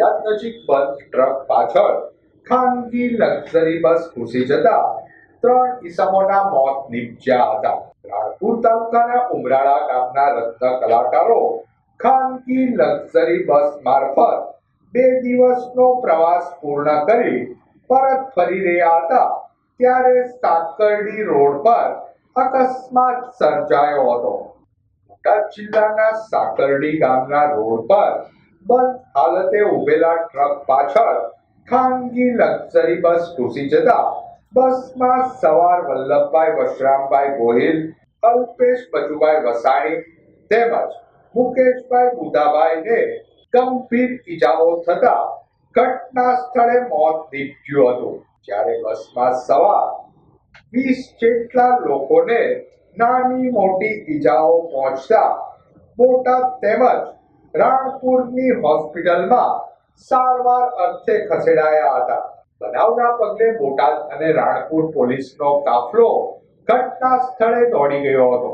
યાદ નજીક બંધ ટ્રક પાછળ ખાનગી લક્ઝરી બસ ઘૂસી જતા ત્રણ ઈસમોના મોત નીપજ્યા હતા. રાણપુર તાલુકાના ઉમરાળા ગામના રત્ન કલાકારો ખાનગી લક્ઝરી બસ મારફત બે દિવસનો પ્રવાસ પૂર્ણ કરી પરત ફરી રહ્યા હતા. ત્યારે સાકરડી રોડ પર અકસ્માત સર્જાયો હતો. બોટાદ જિલ્લાના સાકરડી ગામના રોડ પર બંધ હાલતે ઉભેલા ટ્રક પાછળ ખાનગી લક્ઝરી બસ ઘૂસી જતા બસમાં સવાર વલ્લભભાઈ, વશરામભાઈ ગોહિલ, અલ્પેશ બચુભાઈ વસાણી તેમજ મુકેશભાઈ બુધાભાઈને ગંભીર ઈજાઓ થતા ઘટના સ્થળે મોત નીપજ્યું હતું. જ્યારે બસમાં સવાર વીસ જેટલા લોકોને નાની મોટી ઈજાઓ પહોંચતા બોટાદ તેમજ રાણપુરની હોસ્પિટલમાં સારવાર અર્થે ખસેડાયા હતા. બનાવના પગલે બોટાદ અને રાણપુર પોલીસનો કાફલો ઘટના સ્થળે દોડી ગયો હતો.